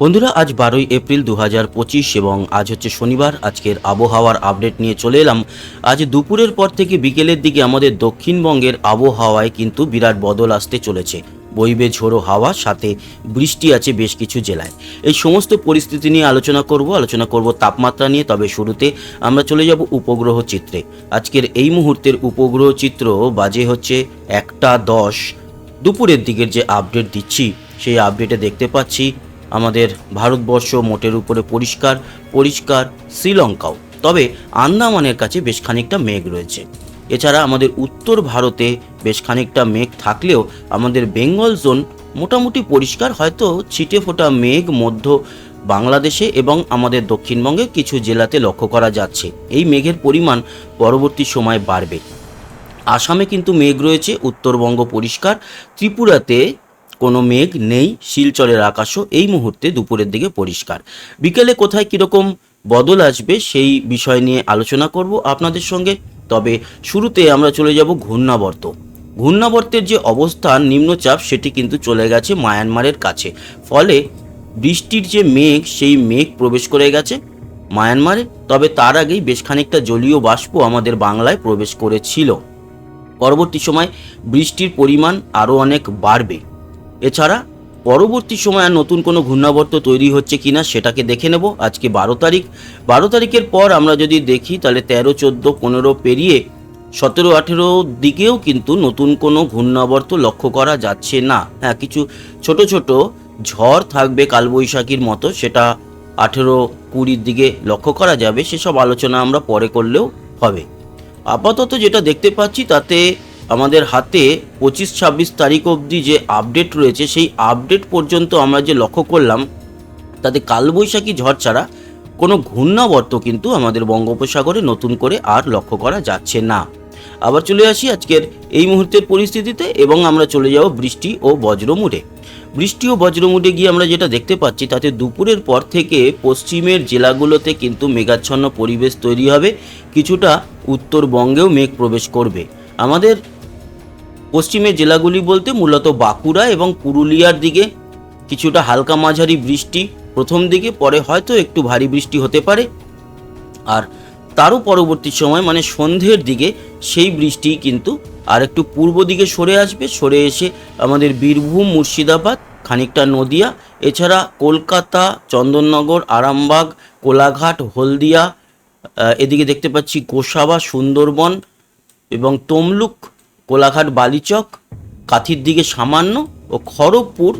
বন্ধুরা, আজ বারোই এপ্রিল দু হাজার পঁচিশ এবং আজ হচ্ছে শনিবার। আজকের আবহাওয়ার আপডেট নিয়ে চলে এলাম। আজ দুপুরের পর থেকে বিকেলের দিকে আমাদের দক্ষিণবঙ্গের আবহাওয়ায় কিন্তু বিরাট বদল আসতে চলেছে। বইবে ঝোড়ো হাওয়া, সাথে বৃষ্টি আছে বেশ কিছু জেলায়। এই সমস্ত পরিস্থিতি নিয়ে আলোচনা করব আলোচনা করব তাপমাত্রা নিয়ে। তবে শুরুতে আমরা চলে যাব উপগ্রহ চিত্রে। আজকের এই মুহূর্তের উপগ্রহ চিত্র বাজে হচ্ছে একটা দশ। দুপুরের দিকের যে আপডেট দিচ্ছি, সেই আপডেটে দেখতে পাচ্ছি আমাদের ভারতবর্ষ মোটের উপরে পরিষ্কার পরিষ্কার শ্রীলঙ্কাও। তবে আন্দামানের কাছে বেশ খানিকটা মেঘ রয়েছে। এছাড়া আমাদের উত্তর ভারতে বেশ খানিকটা মেঘ থাকলেও আমাদের বেঙ্গল জোন মোটামুটি পরিষ্কার, হয়তো ছিটে ফোটা মেঘ মধ্য বাংলাদেশে এবং আমাদের দক্ষিণবঙ্গে কিছু জেলাতে লক্ষ্য করা যাচ্ছে। এই মেঘের পরিমাণ পরবর্তী সময় বাড়বে। আসামে কিন্তু মেঘ রয়েছে, উত্তরবঙ্গ পরিষ্কার, ত্রিপুরাতে কোনো মেঘ নেই শিলচরের আকাশও এই মুহূর্তে দুপুরের দিকে পরিষ্কার। বিকেলে কোথায় কীরকম বদল আসবে সেই বিষয় নিয়ে আলোচনা করব আপনাদের সঙ্গে। তবে শুরুতে আমরা চলে যাব ঘূর্ণাবর্ত। ঘূর্ণাবর্তের যে অবস্থান, নিম্নচাপ, সেটি কিন্তু চলে গেছে মায়ানমারের কাছে। ফলে বৃষ্টির যে মেঘ, সেই মেঘ প্রবেশ করে গেছে মায়ানমারে। তবে তার আগেই বেশ খানিকটা জলীয় বাষ্প আমাদের বাংলায় প্রবেশ করেছিল। পরবর্তী সময় বৃষ্টির পরিমাণ আরও অনেক বাড়বে। এছাড়া পরবর্তী সময়ে নতুন কোনো ঘূর্ণাবর্ত তৈরি হচ্ছে কি না সেটাকে দেখে নেব। আজকে বারো তারিখ। বারো তারিখের পর আমরা যদি দেখি, তাহলে তেরো, চোদ্দ, পনেরো পেরিয়ে সতেরো, আঠেরো দিকেও কিন্তু নতুন কোনো ঘূর্ণাবর্ত লক্ষ্য করা যাচ্ছে না। হ্যাঁ কিছু ছোট ছোট ঝড় থাকবে কালবৈশাখীর মতো, সেটা আঠেরো, কুড়ির দিকে লক্ষ্য করা যাবে। সেসব আলোচনা আমরা পরে করলেও হবে। আপাতত যেটা দেখতে পাচ্ছি, তাতে আমাদের হাতে পঁচিশ, ছাব্বিশ তারিখ অবধি যে আপডেট রয়েছে, সেই আপডেট পর্যন্ত আমরা যে লক্ষ্য করলাম, তাতে কালবৈশাখী ঝড় ছাড়া কোনো ঘূর্ণাবর্ত কিন্তু আমাদের বঙ্গোপসাগরে নতুন করে আর লক্ষ্য করা যাচ্ছে না। আবার চলে আসি আজকের এই মুহূর্তের পরিস্থিতিতে এবং আমরা চলে যাব বৃষ্টি ও বজ্রমুড়ে। বৃষ্টি ও বজ্রমুড়ে গিয়ে আমরা যেটা দেখতে পাচ্ছি, তাতে দুপুরের পর থেকে পশ্চিমের জেলাগুলোতে কিন্তু মেঘাচ্ছন্ন পরিবেশ তৈরি হবে, কিছুটা উত্তরবঙ্গেও মেঘ প্রবেশ করবে। আমাদের পশ্চিমের জেলাগুলি বলতে মূলত বাঁকুড়া এবং পুরুলিয়ার দিকে। কিছুটা হালকা মাঝারি বৃষ্টি প্রথম দিকে, পরে হয়তো একটু ভারী বৃষ্টি হতে পারে। আর তারও পরবর্তী সময় মানে সন্ধ্যের দিকে, সেই বৃষ্টি কিন্তু আর একটু পূর্ব দিকে সরে আসবে। সরে এসে আমাদের বীরভূম, মুর্শিদাবাদ, খানিকটা নদিয়া, এছাড়া কলকাতা, চন্দননগর, আরামবাগ, কোলাঘাট, হলদিয়া এদিকে দেখতে পাচ্ছি গোসাবা, সুন্দরবন এবং তমলুক। কোলাঘাট বালিচক, কাথির দিকে সামান্য ও খড়গপুর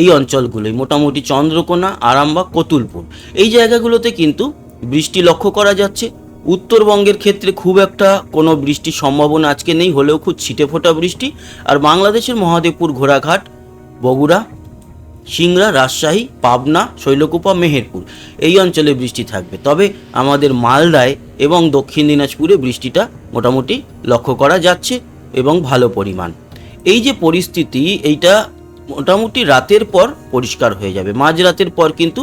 এই অঞ্চলগুলোই, মোটামুটি চন্দ্রকোনা, আরামবাগ, কতুলপুর। এই জায়গাগুলোতে কিন্তু বৃষ্টি লক্ষ্য করা যাচ্ছে। উত্তরবঙ্গের ক্ষেত্রে খুব একটা কোনো বৃষ্টির সম্ভাবনা আজকে নেই, হলেও খুব ছিটে ফোটা বৃষ্টি। আর বাংলাদেশের মহাদেবপুর, ঘোড়াঘাট, বগুড়া, সিংড়া, রাজশাহী, পাবনা, শৈলকুপা, মেহেরপুর, এই অঞ্চলে বৃষ্টি থাকবে। তবে আমাদের মালদায় এবং দক্ষিণ দিনাজপুরে বৃষ্টিটা মোটামুটি লক্ষ্য করা যাচ্ছে। এবং ভালো পরিমাণ। এই যে পরিস্থিতি, এইটা মোটামুটি রাতের পর পরিষ্কার হয়ে যাবে। মাঝরাতের পর কিন্তু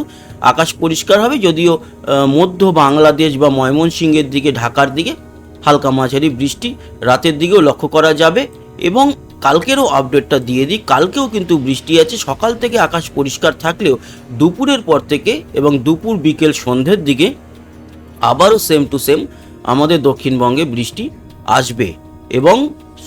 আকাশ পরিষ্কার হবে, যদিও মধ্য বাংলাদেশ বা ময়মনসিংহের দিকে, ঢাকার দিকে হালকা মাঝারি বৃষ্টি রাতের দিকেও লক্ষ্য করা যাবে এবং কালকেরও আপডেটটা দিয়ে দিই। কালকেও কিন্তু বৃষ্টি আছে। সকাল থেকে আকাশ পরিষ্কার থাকলেও দুপুরের পর থেকে এবং দুপুর বিকেল সন্ধ্যের দিকে আবারও সেম টু সেম আমাদের দক্ষিণবঙ্গে বৃষ্টি আসবে এবং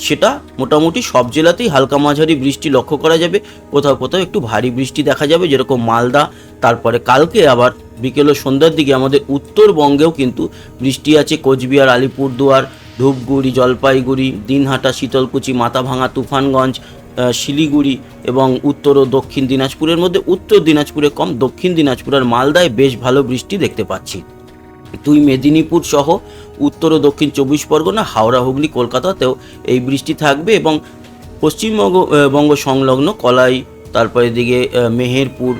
সেটা মোটামুটি সব জেলাতেই হালকা মাঝারি বৃষ্টি লক্ষ্য করা যাবে। কোথাও কোথাও একটু ভারী বৃষ্টি দেখা যাবে, যেরকম মালদা। তারপরে কালকে আবার বিকেল ও সন্ধ্যার দিকে আমাদের উত্তরবঙ্গেও কিন্তু বৃষ্টি আছে। কোচবিহার, আলিপুরদুয়ার, ধূপগুড়ি, জলপাইগুড়ি, দিনহাটা, শীতলকুচি মাথাভাঙা তুফানগঞ্জ শিলিগুড়ি এবং উত্তর ও দক্ষিণ দিনাজপুরের মধ্যে। উত্তর দিনাজপুরে কম, দক্ষিণ দিনাজপুর আর মালদায় বেশ ভালো বৃষ্টি দেখতে পাচ্ছি। দুই মেদিনীপুর সহ উত্তর ও দক্ষিণ চব্বিশ পরগনা হাওড়া হুগলি কলকাতাতেও এই বৃষ্টি থাকবে এবং পশ্চিমবঙ্গ বঙ্গ সংলগ্ন কলাই তারপরে আহ, মেহেরপুর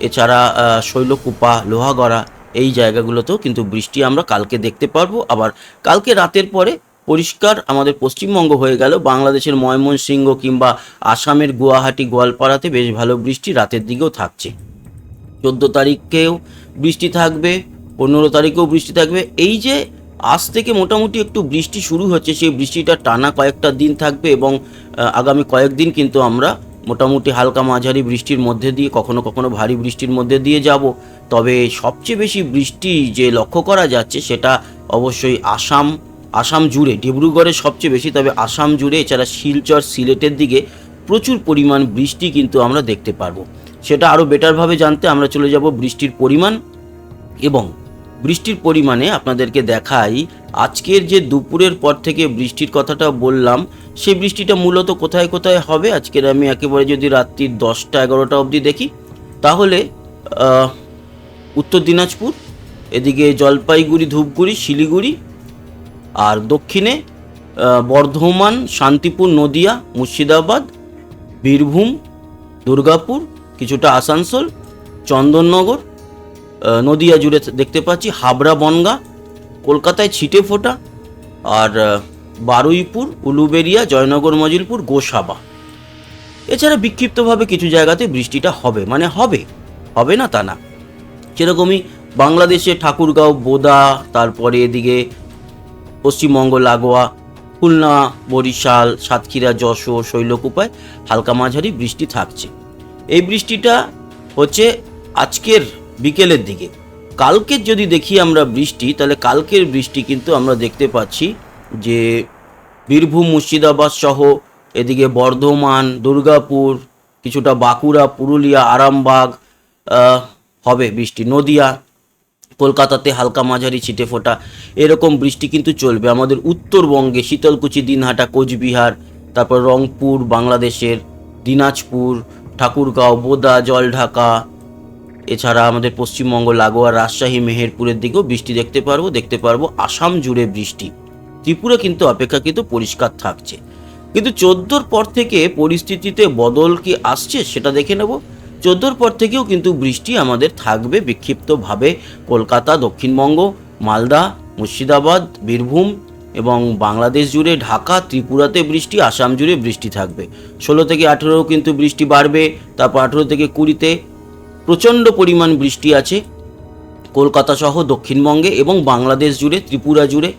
এছাড়া শৈলকুপা লোহাগড়া এই জায়গাগুলোতেও কিন্তু বৃষ্টি আমরা কালকে দেখতে পারব। আবার কালকে রাতের পরে পরিষ্কার আমাদের পশ্চিমবঙ্গ হয়ে গেল। বাংলাদেশের ময়মনসিংহ কিংবা আসামের গুয়াহাটি গোয়ালপাড়াতে বেশ ভালো বৃষ্টি রাতের দিকেও থাকছে। চোদ্দ তারিখেও বৃষ্টি থাকবে পনেরো তারিখেও বৃষ্টি থাকবে। এই যে আজ থেকে মোটামুটি একটু বৃষ্টি শুরু হচ্ছে, সেই বৃষ্টিটা টানা কয়েকটা দিন থাকবে এবং আগামী কয়েকদিন কিন্তু আমরা মোটামুটি হালকা মাঝারি বৃষ্টির মধ্যে দিয়ে, কখনো কখনো ভারী বৃষ্টির মধ্যে দিয়ে যাব। তবে সবচেয়ে বেশি বৃষ্টি যে লক্ষ্য করা যাচ্ছে সেটা অবশ্যই আসাম আসাম জুড়ে ডিব্রুগড়ে সবচেয়ে বেশি। তবে আসাম জুড়ে, এছাড়া শিলচর, সিলেটের দিকে প্রচুর পরিমাণ বৃষ্টি কিন্তু আমরা দেখতে পারব। সেটা আরও বেটারভাবে জানতে আমরা চলে যাব বৃষ্টির পরিমাণ এবং বৃষ্টির পরিমাণে আপনাদেরকে দেখাই, আজকের যে দুপুরের পর থেকে বৃষ্টির কথাটা বললাম, সেই বৃষ্টিটা মূলত কোথায় কোথায় হবে? আজকের আমি একেবারে যদি রাত্রির দশটা এগারোটা অবধি দেখি, তাহলে উত্তর দিনাজপুর, এদিকে জলপাইগুড়ি, ধূপগুড়ি, শিলিগুড়ি, আর দক্ষিণে বর্ধমান, শান্তিপুর, নদিয়া, মুর্শিদাবাদ, বীরভূম, দুর্গাপুর, কিছুটা আসানসোল, চন্দননগর নদিয়া জুড়ে দেখতে পাচ্ছি, হাবড়া, বনগা, কলকাতায় ছিটে ফোটা, আর বারুইপুর, উলুবেরিয়া, জয়নগর, মজিলপুর, গোসাবা। এছাড়া বিক্ষিপ্তভাবে কিছু জায়গাতে বৃষ্টিটা হবে মানে হবে হবে না তা না। সেরকমই বাংলাদেশে ঠাকুরগাঁও, বোদা, তারপরে এদিকে পশ্চিমবঙ্গ, লাগোয়া, খুলনা, বরিশাল, সাতক্ষীরা, যশোর, শৈলকুপায় হালকা মাঝারি বৃষ্টি থাকছে। এই বৃষ্টিটা হচ্ছে আজকের বিকেলের দিকে। কালকের যদি দেখি আমরা বৃষ্টি, তাহলে কালকের বৃষ্টি কিন্তু আমরা দেখতে পাচ্ছি যে বীরভূম, মুর্শিদাবাদ সহ এদিকে বর্ধমান, দুর্গাপুর, কিছুটা বাঁকুড়া, পুরুলিয়া, আরামবাগ হবে বৃষ্টি। নদিয়া, কলকাতাতে হালকা মাঝারি ছিটে ফোটা। এরকম বৃষ্টি কিন্তু চলবে। আমাদের উত্তরবঙ্গে শীতলকুচি, দিনহাটা, কোচবিহার, তারপর রংপুর, বাংলাদেশের দিনাজপুর, ঠাকুরগাঁও, বোদা, জলঢাকা এছাড়া আমাদের পশ্চিমবঙ্গ, লাগোয়া, রাজশাহী, মেহেরপুরের দিকেও বৃষ্টি দেখতে পারব দেখতে পারব। আসাম জুড়ে বৃষ্টি। ত্রিপুরা কিন্তু অপেক্ষাকৃত পরিষ্কার থাকছে। কিন্তু চোদ্দোর পর থেকে পরিস্থিতিতে বদল কি আসছে সেটা দেখে নেব। চোদ্দোর পর থেকেও কিন্তু বৃষ্টি আমাদের থাকবে বিক্ষিপ্তভাবে। কলকাতা, দক্ষিণবঙ্গ, মালদা, মুর্শিদাবাদ, বীরভূম এবং বাংলাদেশ জুড়ে, ঢাকা, ত্রিপুরাতে বৃষ্টি, আসাম জুড়ে বৃষ্টি থাকবে। ষোলো থেকে আঠেরো কিন্তু বৃষ্টি বাড়বে, তারপর আঠেরো থেকে কুড়িতে প্রচণ্ড পরিমাণ বৃষ্টি আছে। কলকাতা সহ দক্ষিণবঙ্গে এবং বাংলাদেশ জুড়ে, ত্রিপুরা জুড়ে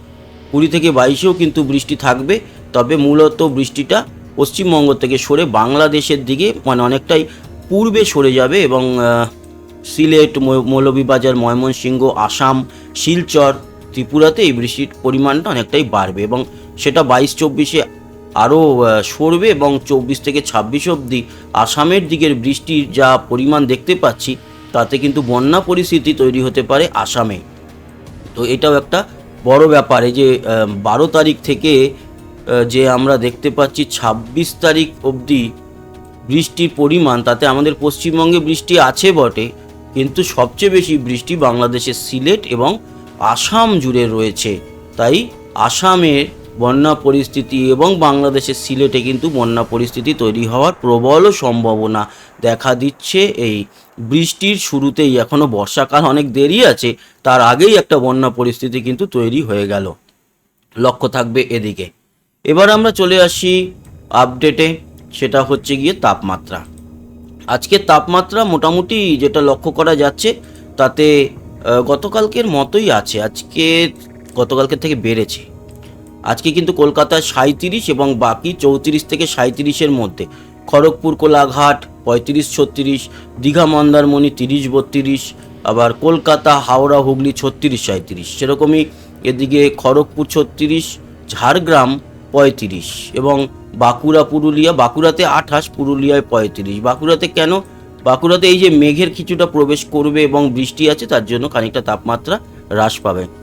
কুড়ি থেকে বাইশেও কিন্তু বৃষ্টি থাকবে। তবে মূলত বৃষ্টিটা পশ্চিমবঙ্গ থেকে সরে বাংলাদেশের দিকে মানে অনেকটাই পূর্বে সরে যাবে এবং সিলেট মৌলভীবাজার, ময়মনসিংহ, আসাম, শিলচর, ত্রিপুরাতে এই বৃষ্টির পরিমাণটা অনেকটাই বাড়বে এবং সেটা বাইশ, চব্বিশে আরও সরবে এবং চব্বিশ থেকে ছাব্বিশ অবধি আসামের দিকের বৃষ্টির যা পরিমাণ দেখতে পাচ্ছি, তাতে কিন্তু বন্যা পরিস্থিতি তৈরি হতে পারে আসামে। তো এটাও একটা বড় ব্যাপার, এই যে বারো তারিখ থেকে যে আমরা দেখতে পাচ্ছি ছাব্বিশ তারিখ অবধি বৃষ্টির পরিমাণ, তাতে আমাদের পশ্চিমবঙ্গে বৃষ্টি আছে বটে, কিন্তু সবচেয়ে বেশি বৃষ্টি বাংলাদেশের সিলেট এবং আসাম জুড়ে রয়েছে। তাই আসামের বন্যা পরিস্থিতি এবং বাংলাদেশের সিলেটে কিন্তু বন্যা পরিস্থিতি তৈরি হওয়ার প্রবল সম্ভাবনা দেখা দিচ্ছে। এই বৃষ্টির শুরুতেই এখনও বর্ষাকাল অনেক দেরি আছে, তার আগেই একটা বন্যা পরিস্থিতি কিন্তু তৈরি হয়ে গেল। লক্ষ্য থাকবে এদিকে। এবার আমরা চলে আসি আপডেটে, সেটা হচ্ছে গিয়ে তাপমাত্রা। আজকে তাপমাত্রা মোটামুটি যেটা লক্ষ্য করা যাচ্ছে, তাতে গতকালকের মতোই আছে। আজকে গতকালকের থেকে বেড়েছে। আজকে কিন্তু কলকাতায় সাঁত্রিশ এবং বাকি চৌত্রিশ থেকে সাঁত্রিশের মধ্যে। খড়গপুর, কোলাঘাট পঁয়ত্রিশ, ছত্রিশ, দীঘা, মন্দারমণি তিরিশ, বত্রিশ, আবার কলকাতা, হাওড়া, হুগলি ছত্রিশ সাঁত্রিশ সেরকমই এদিকে খড়গপুর ছত্রিশ, ঝাড়গ্রাম পঁয়ত্রিশ এবং বাঁকুড়া, পুরুলিয়া, বাঁকুড়াতে আঠাশ, পুরুলিয়ায় পঁয়ত্রিশ। বাঁকুড়াতে কেন? বাঁকুড়াতে এই যে মেঘের কিছুটা প্রবেশ করবে এবং বৃষ্টি আছে, তার জন্য খানিকটা তাপমাত্রা হ্রাস পাবে।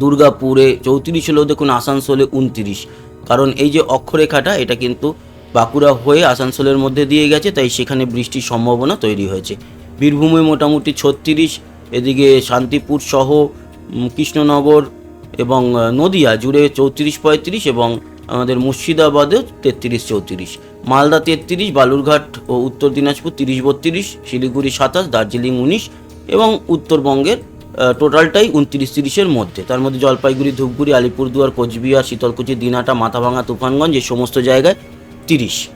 দুর্গাপুরে চৌত্রিশ হলেও দেখুন আসানসোলে উনত্রিশ। কারণ এই যে অক্ষরেখাটা, এটা কিন্তু বাঁকুড়া হয়ে আসানসোলের মধ্যে দিয়ে গেছে, তাই সেখানে বৃষ্টির সম্ভাবনা তৈরি হয়েছে। বীরভূমে মোটামুটি ছত্রিশ, এদিকে শান্তিপুর সহ কৃষ্ণনগর এবং নদিয়া জুড়ে চৌত্রিশ পঁয়ত্রিশ এবং আমাদের মুর্শিদাবাদেও তেত্রিশ চৌত্রিশ। মালদা তেত্রিশ, বালুরঘাট ও উত্তর দিনাজপুর তিরিশ বত্রিশ, শিলিগুড়ি সাতাশ, দার্জিলিং উনিশ এবং উত্তরবঙ্গের টোটালটাই উনত্রিশ তিরিশের মধ্যে। তার মধ্যে জলপাইগুড়ি ধূপগুড়ি আলিপুরদুয়ার কোচবিহার শীতলকুচি দিনহাটা মাথাভাঙা তুফানগঞ্জ এই সমস্ত জায়গায় তিরিশ।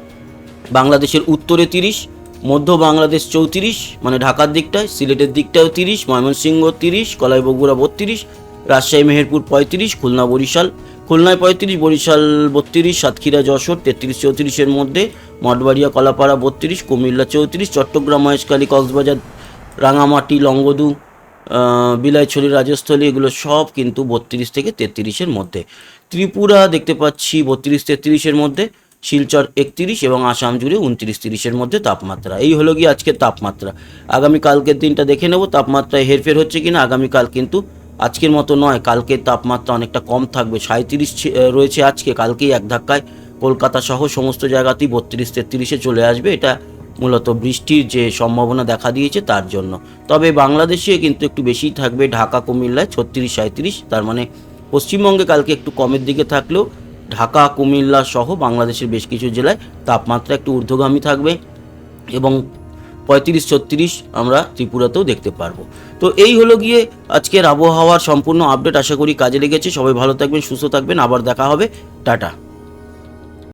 বাংলাদেশের উত্তরে তিরিশ মধ্য বাংলাদেশ চৌত্রিশ মানে ঢাকার দিকটায় সিলেটের দিকটাও তিরিশ ময়মনসিংহ তিরিশ কলাই বগুড়া বত্রিশ রাজশাহী মেহেরপুর পঁয়ত্রিশ খুলনা বরিশাল খুলনায় পঁয়ত্রিশ বরিশাল বত্রিশ সাতক্ষীরা যশোর তেত্রিশ চৌত্রিশের মধ্যে মঠবাড়িয়া কলাপাড়া বত্রিশ কুমিল্লা চৌত্রিশ চট্টগ্রাম মহেশখালী কক্সবাজার রাঙামাটি আহ, বিলাইছড়ি রাজস্থলী, এগুলো সব কিন্তু বত্রিশ থেকে তেত্রিশের মধ্যে। ত্রিপুরা দেখতে পাচ্ছি বত্রিশ, তেত্রিশের মধ্যে, শিলচর একত্রিশ এবং আসাম জুড়ে উনত্রিশ, তিরিশের মধ্যে তাপমাত্রা। এই হলো গিয়ে আজকের তাপমাত্রা। আগামী কালকের দিনটা দেখে নেব, তাপমাত্রায় হেরফের হচ্ছে কিনা, আগামীকাল কিন্তু আজকের মতো নয়। কালকের তাপমাত্রা অনেকটা কম থাকবে সাঁত্রিশ রয়েছে আজকে, কালকেই এক ধাক্কায়। কলকাতা সহ সমস্ত জায়গাতেই বত্রিশ, তেত্রিশে চলে আসবে। এটা মূলত বৃষ্টির যে সম্ভাবনা দেখা দিয়েছে তার জন্য। তবে বাংলাদেশে কিন্তু একটু বেশি থাকবে ঢাকা, কুমিল্লায় ছত্রিশ সাঁত্রিশ তার মানে পশ্চিমবঙ্গে কালকে একটু কমের দিকে থাকলেও ঢাকা, কুমিল্লা সহ বাংলাদেশের বেশ কিছু জেলায় তাপমাত্রা একটু ঊর্ধ্বগামী থাকবে এবং পঁয়ত্রিশ, ছত্রিশ আমরা ত্রিপুরাতেও দেখতে পারব। তো এই হলো গিয়ে আজকের আবহাওয়ার সম্পূর্ণ আপডেট। আশা করি কাজে লেগেছে। সবাই ভালো থাকবেন, সুস্থ থাকবেন। আবার দেখা হবে। টাটা।